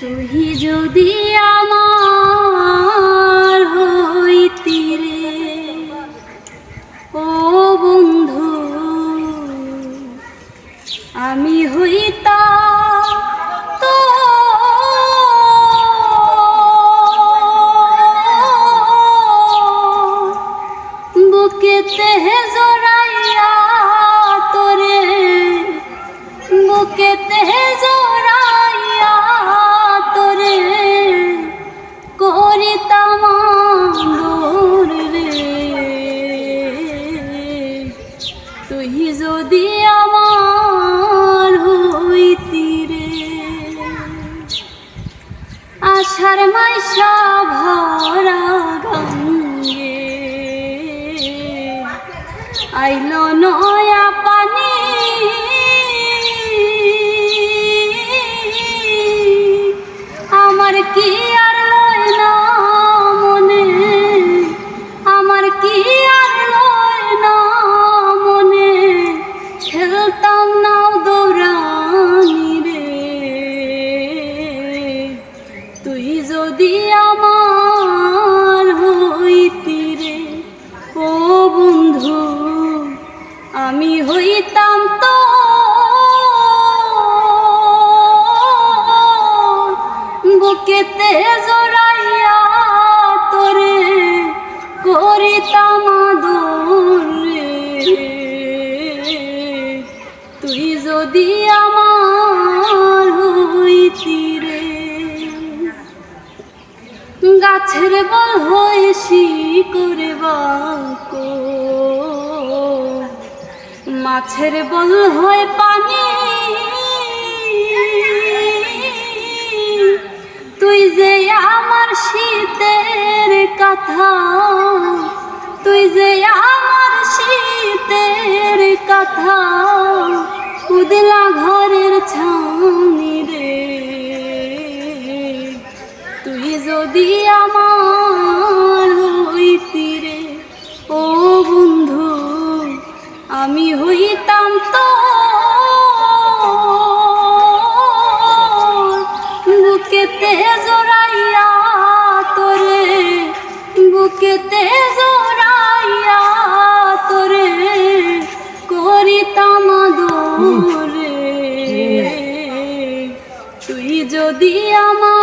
তুই যদি আমার হইতি রে। ও বন্ধু, আমি হইতাম তো। বুকেতে জড়াইয়া তোরে, বুকেতে জড়াইয়া যদি আমার হইতি রে। আষাঢ় মাইশা ভরা গঙ্গে। আইল নয়া পানি বুকেতে জড়াইয়া তোরে করিতাম আদর। রে তুই যদি আমার হইতি রে। গাছের বল হয়ে শিকরে বাকো। মাছের বল হয় পানি মেঘলা ঘরের ছাউনি রে। তুই যদি আমার হইতি রে, ও বন্ধু, আমি হইতাম তো বুকেতে জোড়াইয়া তোরে, বুকেতে জোড়াইয়া তোরে করিতাম দোষ যদি আমার